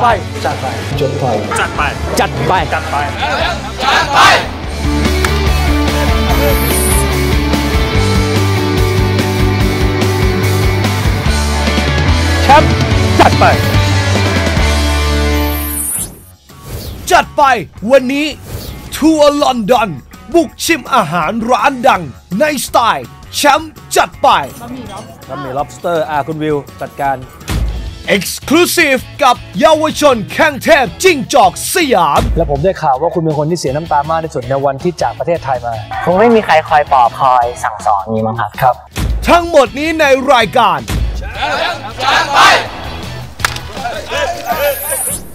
ไป จัดไปจดไป จัดไป จัดไป จัดไปแชมป์จัดไป จัดไป วันนี้ทัวร์ลอนดอน บุกชิมอาหารร้านดัง ในสไตล์แชมป์จัดไปแล้วมี lobster อ่าคุณวิว จัดการ Exclusive กับเยาวชนแข้งเทพจิ้งจอกสยาม แล้วผมได้ข่าวว่าคุณเป็นคนที่เสียน้ำตามากที่สุดในวันที่จากประเทศไทยมา คงไม่มีใครคอยปลอบคอยสั่งสอนนี้มั้งครับ ครับ ทั้งหมดนี้ในรายการ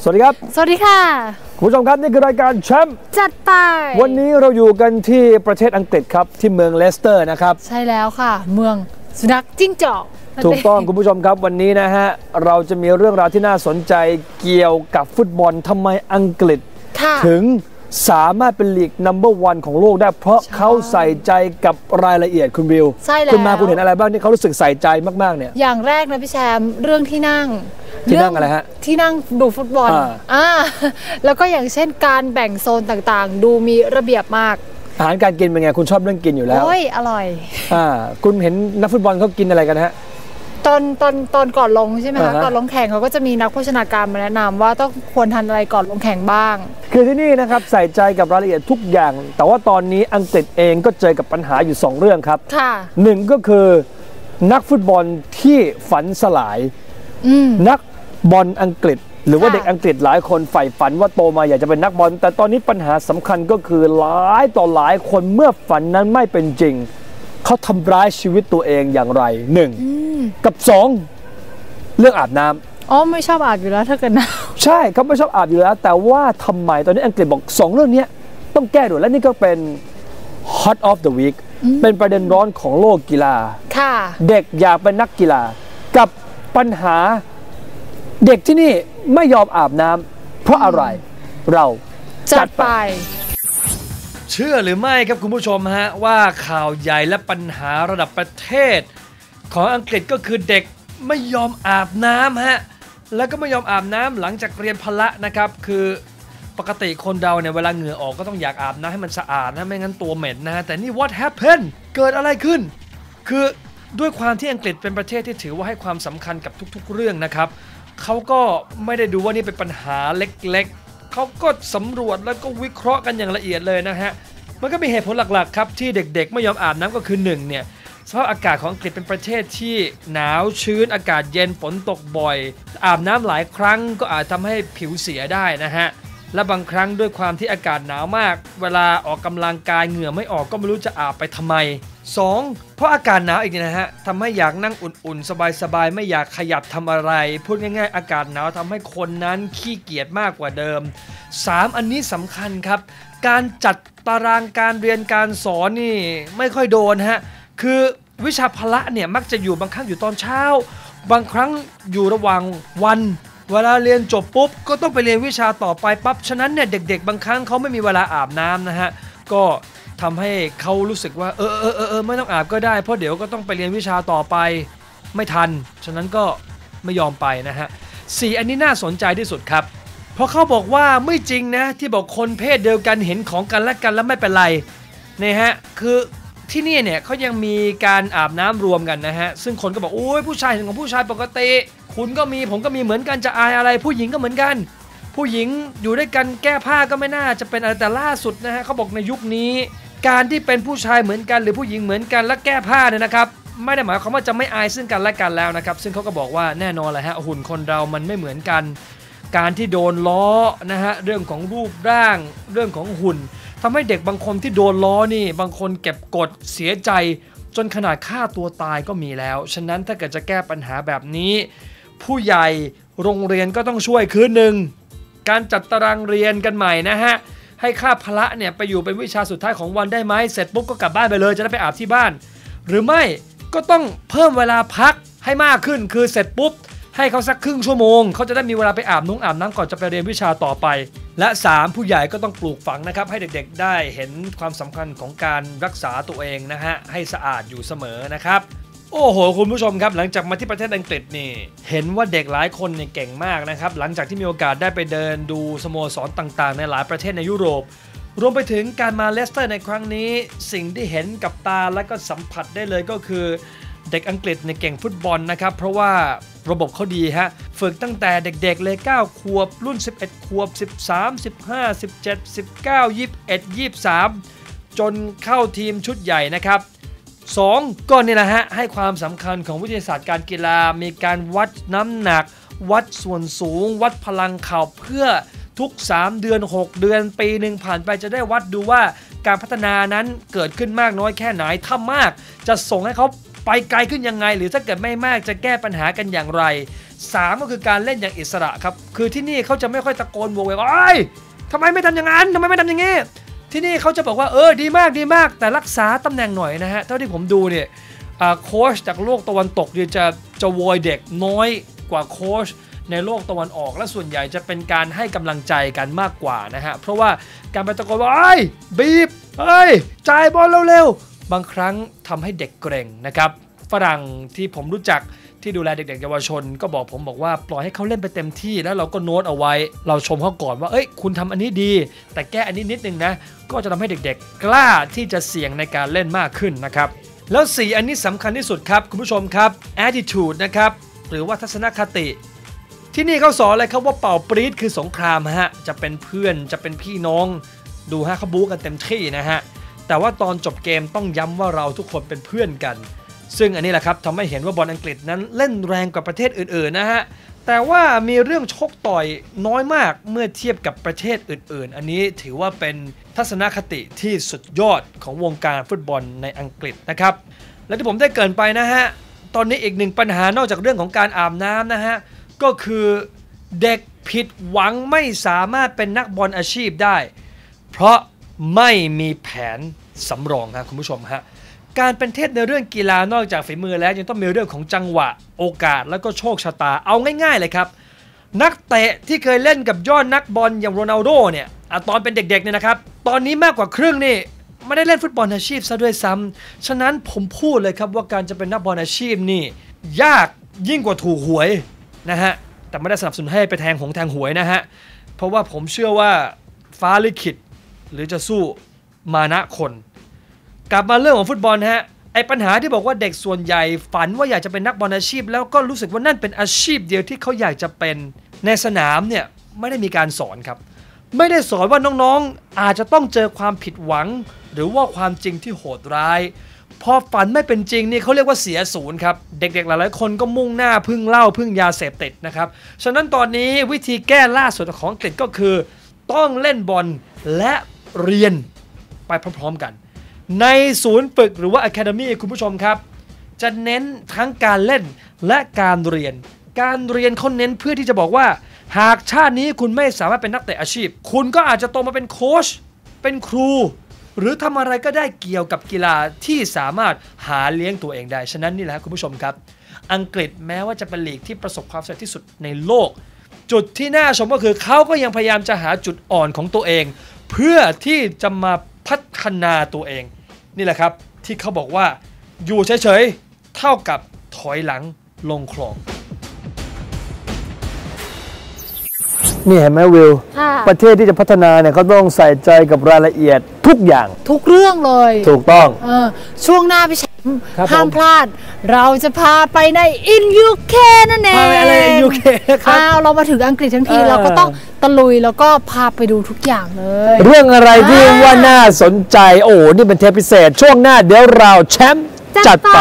สวัสดีครับ สวัสดีค่ะ คุณผู้ชมครับ นี่คือรายการแชมป์จัดไป วันนี้เราอยู่กันที่ประเทศอังกฤษครับ ที่เมืองเลสเตอร์นะครับ ใช่แล้วค่ะ เมือง สุนัขจิ้งจอกนั่นถูกต้องเคุณผู้ชมครับวันนี้นะฮะ เราจะมีเรื่องราวที่น่าสนใจเกี่ยวกับฟุตบอลทำไมอังกฤษค่ะถึงสามารถเป็นลีกนัมเบอร์วันของโลกได้ เพราะเขาใส่ใจกับรายละเอียดคุณวิวใช่แล้วคุณมาคุณเห็นอะไรบ้างที่เขารู้สึกใส่ใจมากๆเนี่ยอย่างแรกนะพี่แชมป์เรื่องที่นั่งที่นั่งอะไรฮะที่นั่งดูฟุตบอลอ่าอ่าแล้วก็อย่างเช่นการแบ่งโซนต่างๆ ดูมีระเบียบมาก อาหารการกินเป็นไงคุณชอบเรื่องกินอยู่แล้วโอ้ยอร่อยอ่าคุณเห็นนักฟุตบอลเขากินอะไรกันฮะตอนตอนตอนก่อนลงใช่ไหมอ่าคะฮะก่อนลงแข่งเขาก็จะมีนักโภชนาการมาแนะนำว่าต้องควรทานอะไรก่อนลงแข่งบ้าง คือที่นี่นะครับใส่ใจกับรายละเอียดทุกอย่าง แต่ว่าตอนนี้อังกฤษเองก็เจอกับปัญหาอยู่ 2 เรื่องครับค่ะหนึ่งก็คือนักฟุตบอลที่ฝันสลายอืมนักบอลอังกฤษ หรือว่าค่ะเด็กอังกฤษหลายคนใฝ่ฝันว่าโตมาอยากจะเป็นนักบอล แต่ตอนนี้ปัญหาสำคัญก็คือหลายต่อหลายคนเมื่อฝันนั้นไม่เป็นจริง เขาทำร้ายชีวิตตัวเองอย่างไรหนึ่งกับสองเรื่องอาบน้ำอ๋อไม่ชอบอาบอยู่แล้วถ้าเกิดหนาวใช่เขาไม่ชอบอาบอยู่แล้ว แต่ว่าทำไมตอนนี้อังกฤษบอกสองเรื่องเนี้ยต้องแก้ด่วนและนี่ก็เป็น hot of the week เป็นประเด็นร้อนของโลกกีฬาค่ะเด็กอยากเป็นนักกีฬา กับปัญหา เด็กที่นี่ไม่ยอมอาบน้ำเพราะอะไรเราจัดไป เชื่อหรือไม่ครับคุณผู้ชมฮะ ว่าข่าวใหญ่และปัญหาระดับประเทศ ของอังกฤษก็คือเด็กไม่ยอมอาบน้ำฮะ แล้วก็ไม่ยอมอาบน้ำหลังจากเรียนพละนะครับ คือปกติคนเราเนี่ยเวลาเหงื่อออกก็ต้องอยากอาบน้ำให้มันสะอาดนะไม่งั้นตัวเหม็นนะฮะแต่นี่ what happened เกิดอะไรขึ้น คือด้วยความที่อังกฤษเป็นประเทศที่ถือว่าให้ความสำคัญกับทุก ๆ เรื่องนะครับ เขาก็ไม่ได้ดูว่านี่เป็นปัญหาเล็กๆ เขาก็สำรวจแล้วก็วิเคราะห์กันอย่างละเอียดเลยนะฮะ มันก็มีเหตุผลหลักๆครับที่เด็กๆ ไม่ยอมอาบน้ำก็คือหนึ่งเนี่ยสภาพอากาศของอังกฤษเป็นประเทศที่หนาวชื้นอากาศเย็นฝนตกบ่อย อาบน้ำหลายครั้งก็อาจทำให้ผิวเสียได้นะฮะ และบางครั้งด้วยความที่อากาศหนาวมาก เวลาออกกำลังกายเหงื่อไม่ออกก็ไม่รู้จะอาบไปทำไม 2. เพราะอากาศหนาวอีกนะฮะทำให้อยากนั่งอุ่นๆ สบายๆ ไม่อยากขยับทำอะไร พูดง่ายๆ อากาศหนาวทำให้คนนั้นขี้เกียจมากกว่าเดิม 3. อันนี้สำคัญครับ การจัดตารางการเรียนการสอนนี่ไม่ค่อยโดนฮะ คือวิชาพละเนี่ยมักจะอยู่บางครั้งอยู่ตอนเช้า บางครั้งอยู่ระหว่างวันเวลาเรียนจบปุ๊บก็ต้องไปเรียนวิชาต่อไปปั๊บ ฉะนั้นเนี่ยเด็กๆ บางครั้งเขาไม่มีเวลาอาบน้ำนะฮะ ก็ ทำให้เขารู้สึกว่าเออเออเออเออไม่ต้องอาบก็ได้ เพราะเดี๋ยวก็ต้องไปเรียนวิชาต่อไปไม่ทัน ฉะนั้นก็ไม่ยอมไปนะฮะสี่อันนี้น่าสนใจที่สุดครับ เพราะเขาบอกว่าไม่จริงนะ ที่บอกคนเพศเดียวกันเห็นของกันและกันแล้วไม่เป็นไรนะฮะคือที่นี่เนี่ยเขายังมีการอาบน้ำรวมกันนะฮะ ซึ่งคนก็บอกโอ้ยผู้ชายเห็นของผู้ชายปกติ คุณก็มีผมก็มีเหมือนกันจะอายอะไร ผู้หญิงก็เหมือนกัน ผู้หญิงอยู่ด้วยกันแก้ผ้าก็ไม่น่าจะเป็นอะไรแต่ล่าสุดนะฮะเขาบอกในยุคนี้ การที่เป็นผู้ชายเหมือนกัน หรือผู้หญิงเหมือนกันและแก้ผ้าเนี่ยนะครับไม่ได้หมายความว่าจะไม่อายซึ่งกันและกันแล้วนะครับ ซึ่งเขาก็บอกว่าแน่นอนแหละฮะหุ่นคนเรามันไม่เหมือนกัน การที่โดนล้อนะฮะเรื่องของรูปร่างเรื่องของหุ่นทำให้เด็กบางคนที่โดนล้อนี่ บางคนเก็บกดเสียใจ จนขนาดฆ่าตัวตายก็มีแล้ว ฉะนั้นถ้าเกิดจะแก้ปัญหาแบบนี้ ผู้ใหญ่โรงเรียนก็ต้องช่วยคือหนึ่งการจัดตารางเรียนกันใหม่นะฮะ ให้ค่าพละเนี่ยไปอยู่เป็นวิชาสุดท้ายของวันได้ไหมเสร็จปุ๊บก็กลับบ้านไปเลยจะได้ไปอาบที่บ้าน หรือไม่ก็ต้องเพิ่มเวลาพักให้มากขึ้นคือเสร็จปุ๊บให้เขาสักครึ่งชั่วโมง เขาจะได้มีเวลาไปอาบนุ่งอาบน้ำก่อนจะไปเรียนวิชาต่อไป และ 3 ผู้ใหญ่ก็ต้องปลูกฝังนะครับให้เด็กๆ ได้เห็นความสำคัญของการรักษาตัวเองนะฮะให้สะอาดอยู่เสมอนะครับ โอ้โห คุณผู้ชมครับ หลังจากมาที่ประเทศอังกฤษนี่ เห็นว่าเด็กหลายคนเนี่ยเก่งมากนะครับ หลังจากที่มีโอกาสได้ไปเดินดูสโมสรต่างๆ ในหลายประเทศในยุโรป รวมไปถึงการมาเลสเตอร์ในครั้งนี้ สิ่งที่เห็นกับตาและก็สัมผัสได้เลยก็คือเด็กอังกฤษในยเก่งฟุตบอลนะครับ เพราะว่าระบบเขาดีฮะ ฝึกตั้งแต่เด็กๆ เลย 9 ขวบ รุ่น 11 ขวบ 13 15 17 19 21 23 จนเข้าทีมชุดใหญ่นะครับ 2ก็เนี่แหละฮะให้ความสำคัญของวิทยาศาสตร์การกีฬา มีการวัดน้ำหนัก วัดส่วนสูง วัดพลังเข่าเพื่อทุก 3 เดือน 6 เดือนปีหนึ่งผ่านไปจะได้วัดดูว่าการพัฒนานั้นเกิดขึ้นมากน้อยแค่ไหนถ้ามาก จะส่งให้เขาไปไกลขึ้นยังไง หรือถ้าเกิดไม่มากจะแก้ปัญหากันอย่างไร 3 ก็คือการเล่นอย่างอิสระครับ คือที่นี่เขาจะไม่ค่อยตะโกนโวยวายว่าเอ้ยทำไมไม่ทำอย่างนั้นทำไมไม่ทำอย่างนี้ ที่นี่เขาจะบอกว่าเออดีมากดีมาก แต่รักษาตำแหน่งหน่อยนะฮะ เท่าที่ผมดูเนี่ยโค้ชจากโลกตะวันตกเนี่ยจะจะโวยเด็กน้อยกว่าโค้ชในโลกตะวันออก และส่วนใหญ่จะเป็นการให้กำลังใจกันมากกว่านะฮะ เพราะว่าการไปตะโกนว่าเอ้บีบเอ้ยจ่ายบอลเร็วๆบางครั้งทำให้เด็กเกรงนะครับ ฝรั่งที่ผมรู้จัก ที่ดูแลเด็กๆเยาวชน ก็บอกผมบอกว่าปล่อยให้เขาเล่นไปเต็มที่แล้วเราก็โน้ตเอาไว้ เราชมเขาก่อนว่าเอ้ยคุณทำอันนี้ดี แต่แก้อันนี้นิดนึงนะ ก็จะทำให้เด็กๆ กล้าที่จะเสี่ยงในการเล่นมากขึ้นนะครับ แล้ว 4 อันนี้สำคัญที่สุดครับ คุณผู้ชมครับ attitude นะครับหรือว่าทัศนคติที่นี่เขาสอนเลยครับว่าเป่าปรีดคือสงครามฮะ จะเป็นเพื่อนจะเป็นพี่น้อง ดูฮะเขาบู๊กันเต็มที่นะฮะ แต่ว่าตอนจบเกมต้องย้ำว่าเราทุกคนเป็นเพื่อนกัน ซึ่งอันนี้แหละครับทำให้เห็นว่าบอลอังกฤษนั้นเล่นแรงกว่าประเทศอื่นๆนะฮะแต่ว่ามีเรื่องชกต่อยน้อยมากเมื่อเทียบกับประเทศอื่นๆ อันนี้ถือว่าเป็นทัศนคติที่สุดยอดของวงการฟุตบอลในอังกฤษนะครับ และที่ผมได้เกินไปนะฮะ ตอนนี้อีกหนึ่งปัญหานอกจากเรื่องของการอาบน้ำนะฮะ ก็คือเด็กผิดหวังไม่สามารถเป็นนักบอลอาชีพได้ เพราะไม่มีแผนสำรองครับคุณผู้ชมฮะ การเป็นเทพในเรื่องกีฬานอกจากฝีมือแล้วยังต้องมีเรื่องของจังหวะโอกาสแล้วก็โชคชะตาเอาง่ายๆเลยครับ นักเตะที่เคยเล่นกับยอดนักบอลอย่างโรนัลโดเนี่ยอตอนเป็นเด็กๆเนี่ยนะครับ ตอนนี้มากกว่าครึ่งนี่ไม่ได้เล่นฟุตบอลอาชีพซะด้วยซ้ำฉะนั้นผมพูดเลยครับว่าการจะเป็นนักบอลอาชีพนี่ ยากยิ่งกว่าถูกหวยนะฮะ แต่ไม่ได้สนับสนุนให้ไปแทงหงแทงหวยนะฮะ เพราะว่าผมเชื่อว่าฟ้าลิขิตหรือจะสู้มานะคน กลับมาเรื่องของฟุตบอลฮะไอปัญหาที่บอกว่าเด็กส่วนใหญ่ฝันว่าอยากจะเป็นนักบอลอาชีพ แล้วก็รู้สึกว่านั่นเป็นอาชีพเดียวที่เขาอยากจะเป็นในสนามเนี่ยไม่ได้มีการสอนครับ ไม่ได้สอนว่าน้องๆ อาจจะต้องเจอความผิดหวัง หรือว่าความจริงที่โหดร้ายพอฝันไม่เป็นจริงนี่เขาเรียกว่าเสียศูนย์ครับ เด็กๆหลายๆคนก็มุ่งหน้าพึ่งเหล้าพึ่งยาเสพติดนะครับ ฉะนั้นตอนนี้วิธีแก้ล่าสุดของอังกก็คือ ต้องเล่นบอลและเรียนไปพร้อมๆกัน ในศูนย์ฝึกหรือว่า Academy คุณผู้ชมครับ จะเน้นทั้งการเล่นและการเรียน การเรียนเขาเน้นเพื่อที่จะบอกว่า หากชาตินี้คุณไม่สามารถเป็นนักเตะอาชีพ คุณก็อาจจะโตมาเป็นโค้ชเป็นครู หรือทำอะไรก็ได้เกี่ยวกับกีฬาที่สามารถหาเลี้ยงตัวเองได้ ฉะนั้นนี่แหละครคุณผู้ชมครับ อังกฤษแม้ว่าจะเป็นลีกที่ประสบความสำเร็จที่สุดในโลก จุดที่น่าชมก็คือเขาก็ยังพยายามจะหาจุดอ่อนของตัวเอง เพื่อที่จะมาพัฒนาตัวเอง นี่แหละครับที่เขาบอกว่าอยู่เฉยๆเท่ากับถอยหลังลงคลอง นี่เห็นไหมวิว ค่ะ ประเทศที่จะพัฒนาเนี่ยเขาต้องใส่ใจกับรายละเอียดทุกอย่าง ทุกเรื่องเลยถูกต้อง เออช่วงหน้าพี่แชมป์ครับห้ามผมพลาด เราจะพาไปใน In UK นั่นเองพาไปอะไร UK นะครับ อ้าวเรามาถึงอังกฤษทั้งทีเออ เราก็ต้องตะลุยแล้วก็พาไปดูทุกอย่างเลย เรื่องอะไรที่อ่าว่าน่าสนใจ โอ้โหนี่เป็นเทปพิเศษ ช่วงหน้าเดี๋ยวเราแชมป์จัดไป